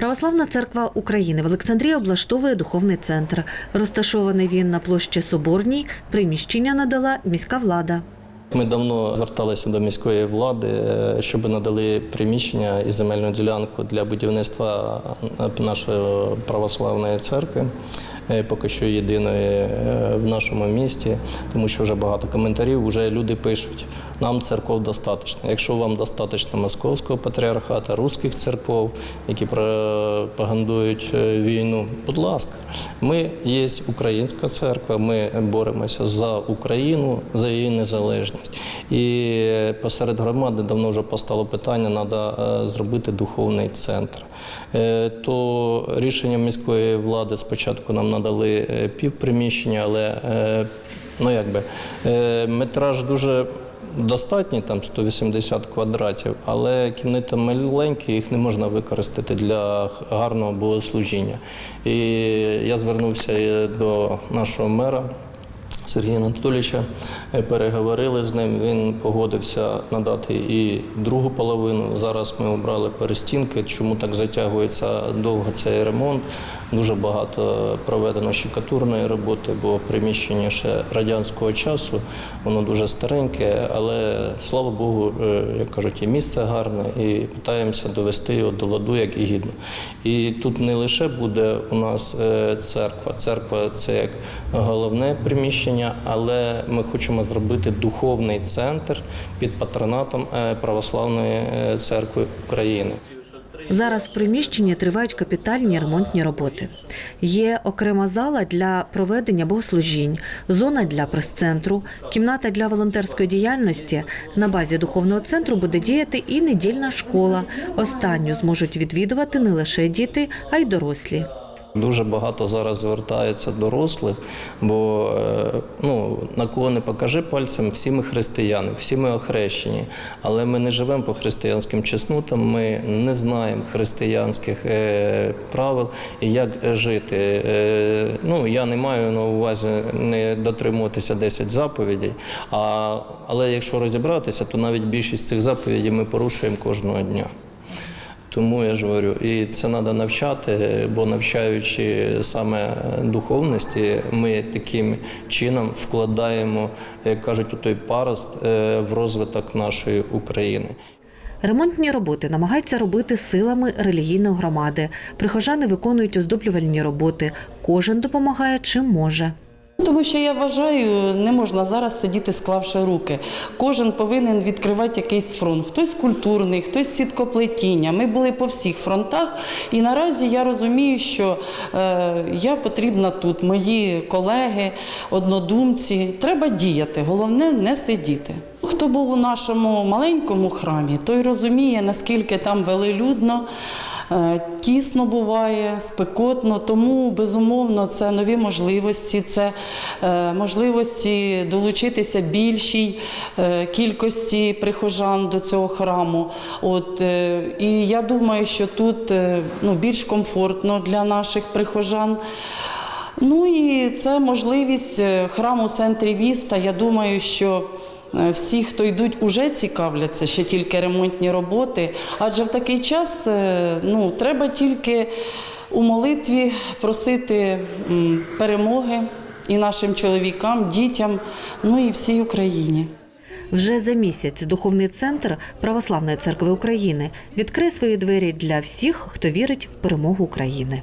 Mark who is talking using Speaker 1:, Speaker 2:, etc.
Speaker 1: Православна церква України в Олександрії облаштовує духовний центр. Розташований він на площі Соборній. Приміщення надала міська влада.
Speaker 2: Ми давно зверталися до міської влади, е, щоб надали приміщення і земельну ділянку для будівництва е, нашої православної церкви. е, Поки що єдиної в нашому місті, тому що вже багато коментарів. Вже люди пишуть: нам церков достатньо. Якщо вам достатньо московського патріархата, руських церков, які пропагандують е, війну, будь ласка, ми є українська церква. Ми боремося за Україну, за її незалежність. І посеред громади давно вже постало питання, треба зробити духовний центр. Е, То рішенням міської влади спочатку нам надали е, півприміщення, але е, ну якби е, метраж дуже. Достатній там 180 квадратів, але кімнати маленькі, їх не можна використати для гарного богослужіння. І я звернувся до нашого мера Сергія Анатолійовича, е, переговорили з ним. Він погодився надати і другу половину. Зараз ми обрали перестінки. Чому так затягується довго цей ремонт? Дуже багато проведено щекатурної роботи, бо приміщення ще радянського часу, воно дуже стареньке, але слава Богу, е, як кажуть, і місце гарне, і питаємося довести його до ладу, як і гідно. І тут не лише буде у нас е, церква. Церква це як головне приміщення, але ми хочемо зробити духовний центр під патронатом е, Православної е, церкви України.
Speaker 1: Зараз в приміщенні тривають капітальні ремонтні роботи. Є окрема зала для проведення богослужінь, зона для прес-центру, кімната для волонтерської діяльності. На базі духовного центру буде діяти і недільна школа. Останню зможуть відвідувати не лише діти, а й дорослі.
Speaker 2: Дуже багато зараз звертається дорослих, бо е, ну, на кого не покажи пальцем, всі ми християни, всі ми охрещені. Але ми не живемо по християнським чеснотам, ми не знаємо християнських е, правил і як жити. Е, ну, я не маю на увазі не дотримуватися 10 заповідей, а, але якщо розібратися, то навіть більшість цих заповідей ми порушуємо кожного дня. Тому я ж говорю, і це треба навчати, бо навчаючи саме духовності, ми таким чином вкладаємо, як кажуть, у той парост е, в розвиток нашої України.
Speaker 1: Ремонтні роботи намагаються робити силами релігійної громади. Прихожани виконують оздоблювальні роботи. Кожен допомагає чим може.
Speaker 3: Тому що я вважаю, не можна зараз сидіти, склавши руки. Кожен повинен відкривати якийсь фронт. Хтось культурний, хтось сіткоплетіння. Ми були по всіх фронтах, і наразі я розумію, що е, я потрібна тут. Мої колеги, однодумці. Треба діяти. Головне не сидіти. Хто був у нашому маленькому храмі, той розуміє, наскільки там велелюдно. Е, Тісно буває, спекотно, тому безумовно це нові можливості, це е, можливості долучитися більшій е, кількості прихожан до цього храму. От, і я думаю, що тут ну, більш комфортно для наших прихожан. Ну і це можливість е, храм у центрі міста. Я думаю, що всі, хто йдуть, уже цікавляться ще тільки ремонтні роботи. Адже в такий час е, ну, треба тільки у молитві просити перемоги і нашим чоловікам, дітям, ну і всій Україні.
Speaker 1: Вже за місяць духовний центр Православної церкви України відкриє свої двері для всіх, хто вірить в перемогу України.